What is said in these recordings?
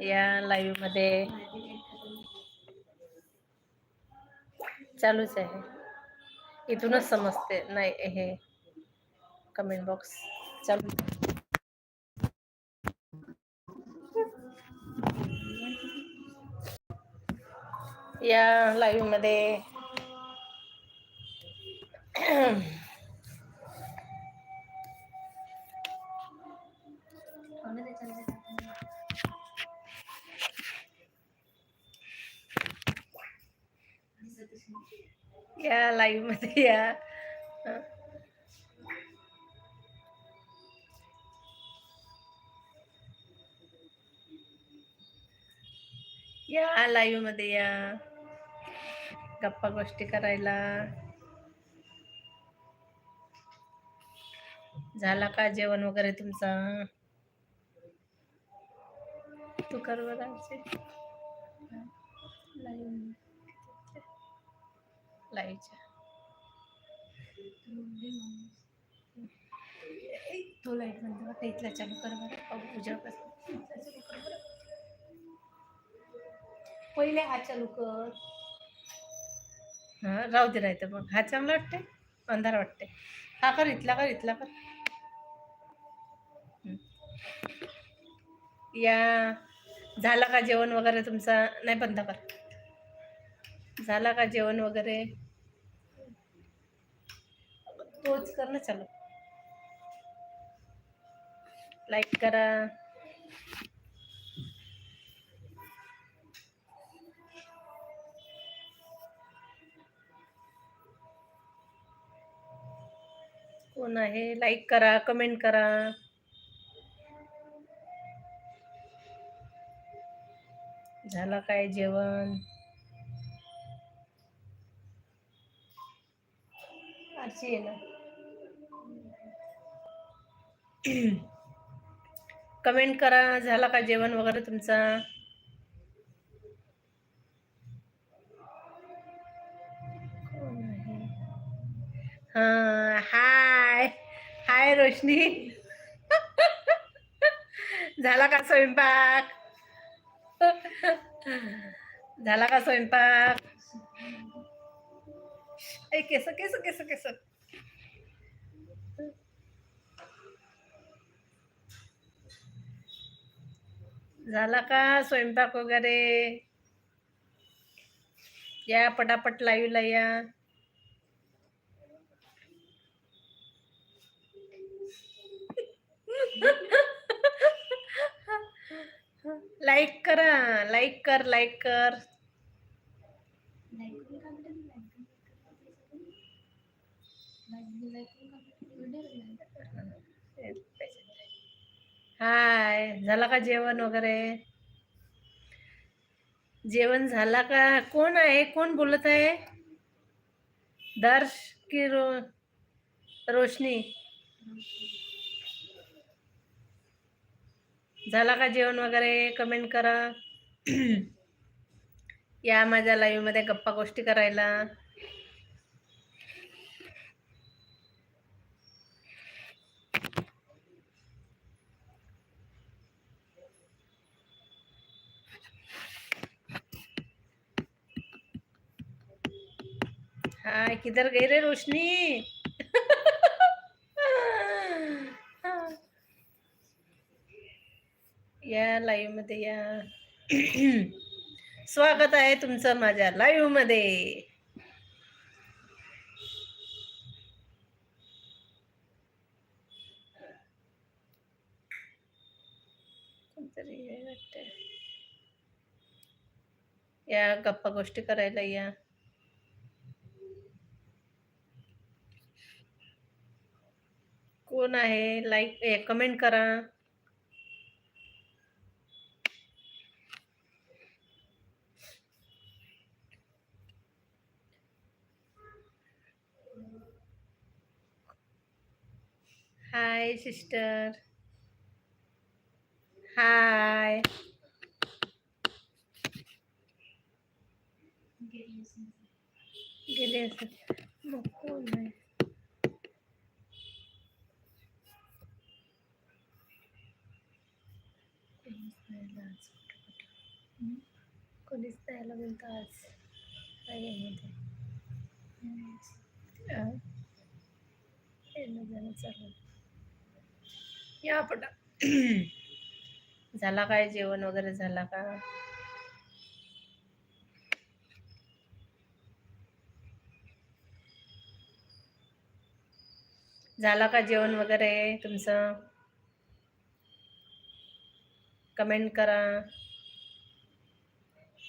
या लाईव्हमध्ये. चालूच आहे. इथूनच समजते. नाही हे कमेंट बॉक्स चालू. या लाईव्हमध्ये. या लाईव्हमध्ये या. या लाईव्हमध्ये या. गप्पा गोष्टी करायला. झाला का जेवण वगैरे तुमचा? तू कर बरं आमचे तो लाइट म्हणतो बघा इथला चालू कर बरं. पाहू कर पहिले हा चालू कर. हा राहू दे राहते मग. हा चांगला वाटते अंधार वाटते हा कर इथला कर इथला कर. या. झाला का जेवण वगैरे तुमचा? नाही बंद कर. झाला का जेवण वगैरे? तोच कर ना चालू. लाईक करा. कोण आहे? लाईक करा कमेंट करा. झालं काय जेवण? आरची कमेंट करा झाला का जेवण वगैरे तुमचा? हाय. हाय रोशनी. झाला का स्वयंपाक? झाला का स्वयंपाक? ए केस केस केस केस झाला का स्वयंपाक वगैरे? या पटापट लाईव्हला या. लाईक करा लाईक कर लाईक कर. हाय झाला का जेवण वगैरे? जेवण झाला का? कोण आहे? कोण बोलत आहे? दर्श की रो रोशनी? झाला का जेवण वगैरे? कमेंट करा. या माझ्या लाईव्हमध्ये गप्पा गोष्टी करायला. हाय किधर गई रे रोशनी? या लाईव्हमध्ये या. स्वागत आहे तुमचं माझ्या लाईव्हमध्ये. या गप्पा गोष्टी करायला या. कोण आहे? लाईक कमेंट करा. हाय सिस्टर हाय गेले असं मग आहे कोणीच नाही आलं आज. येणं चालू या पटा. झाला काय जेवण वगैरे झाला का? झाला का जेवण वगैरे तुमचं? कमेंट करा.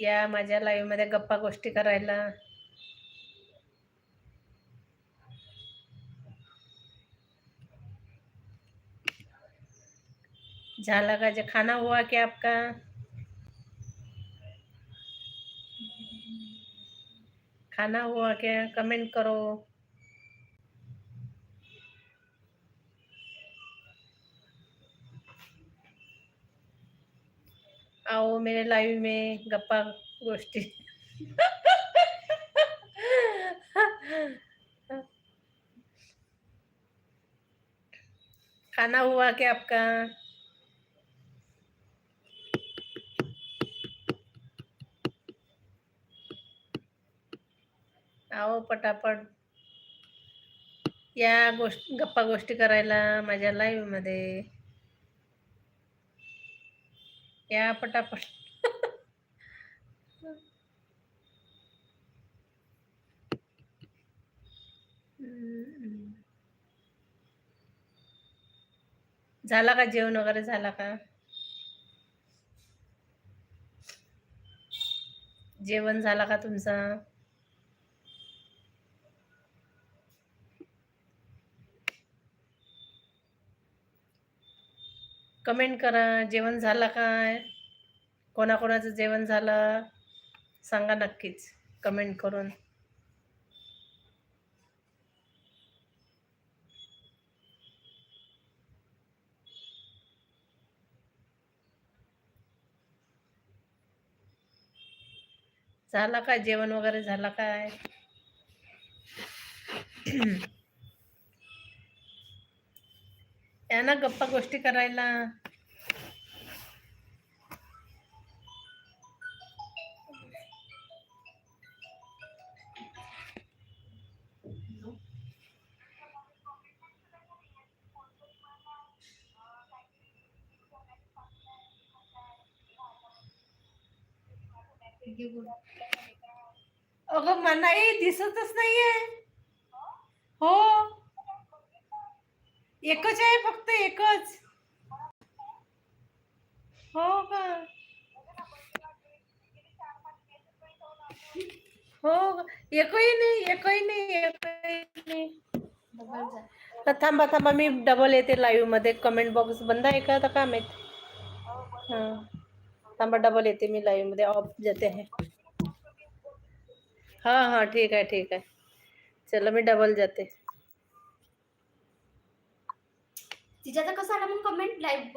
या माझ्या लाइव मध्ये गप्पा गोष्टी करायला. झाला का जे खाना हुआ क्या आपका? खाना हुआ क्या? कमेंट करो आओ मेरे लाइव में गप्पा गोष्टी खाना हुआ क्या आपका? आओ पटापट। या गोष्ट गप्पा गोष्टी करायला माझ्या लाईव्ह मध्ये. या पटापट झाला का जेवण वगैरे झाला का? जेवण झाला का तुमचा? कमेंट करा जेवण झालं काय? कोणाकोणाचं जेवण झालं? सांगा नक्कीच कमेंट करून. झाला काय? जेवण वगैरे झालं काय? या ना गप्पा गोष्टी करायला अगं मनाई दिसतच नाहीये हो एकच आहे फक्त एकच. हो का? हो? एकही नाही एकही नाही एकही नाही. थांबा थांबा मी डबल येते लाईव्ह मध्ये. कमेंट बॉक्स बंद आहे का? काय माहित? हाँ. थांबा डबल येते मी लाईव्ह मध्ये. ऑफ़ जाते आहे हाँ हाँ ठीक है ठीक है चलो मी डबल जाते. तिच्या तर कसं आला मग कमेंट लाईव्ह